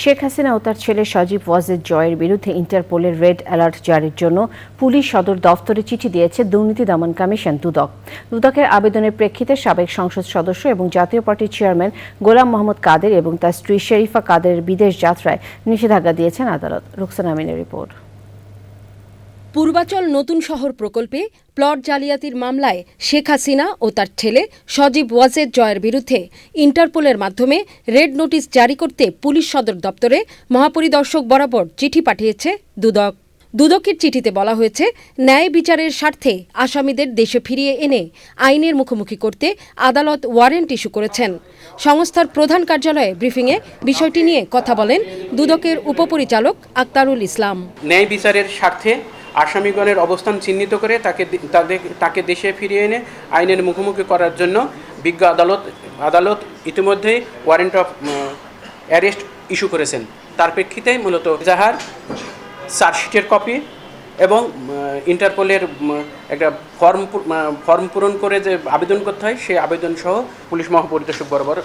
শেখ হাসিনা ও তার ছেলে সজীব ওয়াজেদ জয়ের বিরুদ্ধে ইন্টারপোলের রেড অ্যালার্ট জারির জন্য পুলিশ সদর দফতরে চিঠি দিয়েছে দুর্নীতি দমন কমিশন দুদক। দুদকের আবেদনের প্রেক্ষিতে সাবেক সংসদ সদস্য এবং জাতীয় পার্টির চেয়ারম্যান গোলাম মোহাম্মদ কাদের এবং তার স্ত্রী শেরিফা কাদের বিদেশ যাত্রায় নিষেধাজ্ঞা দিয়েছেন আদালত। রুকসানা রিপোর্ট। পূর্বাচল নতুন শহর প্রকল্পে প্লট জালিয়াতির মামলায় শেখ হাসিনা ও তার ছেলে সজীব ওয়াজেদ জয়ের বিরুদ্ধে ইন্টারপোলের মাধ্যমে রেড নোটিশ জারি করতে পুলিশ সদর দপ্তরে মহাপরিদর্শক বরাবর চিঠি পাঠিয়েছে দুদক। দুদকের চিঠিতে বলা হয়েছে, ন্যায় বিচারের স্বার্থে আসামিদের দেশে ফিরিয়ে এনে আইনের মুখোমুখি করতে আদালত ওয়ারেন্ট ইস্যু করেছেন। সংস্থার প্রধান কার্যালয়ে ব্রিফিংয়ে বিষয়টি নিয়ে কথা বলেন দুদকের উপপরিচালক আক্তারুল ইসলাম। ন্যায় বিচারের স্বার্থে আসামিগণের অবস্থান চিহ্নিত করে তাকে তাদের, তাকে দেশে ফিরিয়ে এনে আইনের মুখোমুখি করার জন্য বিজ্ঞ আদালত আদালত ইতিমধ্যেই ওয়ারেন্ট অফ অ্যারেস্ট ইস্যু করেছেন। তার প্রেক্ষিতে মূলত যাহার চার্জশিটের কপি এবং ইন্টারপোলের একটা ফর্ম ফর্ম পূরণ করে যে আবেদন করতে হয়, সেই আবেদন সহ পুলিশ মহাপরিদর্শক বরাবর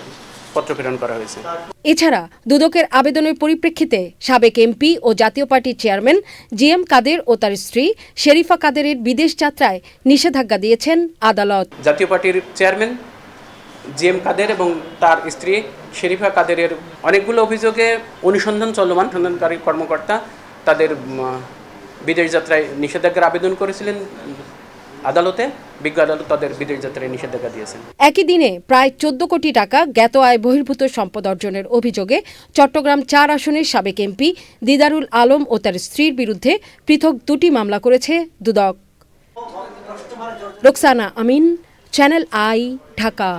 পত্র প্রেরণ করা হয়েছে। এছাড়া দুদকের আবেদনের পরিপ্রেক্ষিতে সাবেক এমপি ও জাতীয় পার্টির চেয়ারম্যান জি এম কাদের ও তার স্ত্রী শেরিফা কাদেরের বিদেশ যাত্রায় নিষেধাজ্ঞা দিয়েছেন আদালত। জাতীয় পার্টির চেয়ারম্যান জি এম কাদের এবং তার স্ত্রী শেরিফা কাদেরের অনেকগুলো অভিযোগে অনুসন্ধান চলমান। সন্ধানকারী কর্মকর্তা তাদের বিদেশ যাত্রায় নিষেধাজ্ঞার আবেদন করেছিলেন। আদালতে বিজ্ঞ আদালত তাদের বিদেশ যাত্রায় নিষেধাজ্ঞা দিয়েছেন। একই দিনে প্রায় চোদ্দ কোটি টাকা জ্ঞাত আয় বহির্ভূত সম্পদ অর্জনের অভিযোগে চট্টগ্রাম চার আসনের সাবেক এমপি দিদারুল আলম ও তার স্ত্রীর বিরুদ্ধে পৃথক দুটি মামলা করেছে দুদক। Roksana Amin, channel I, Dhaka.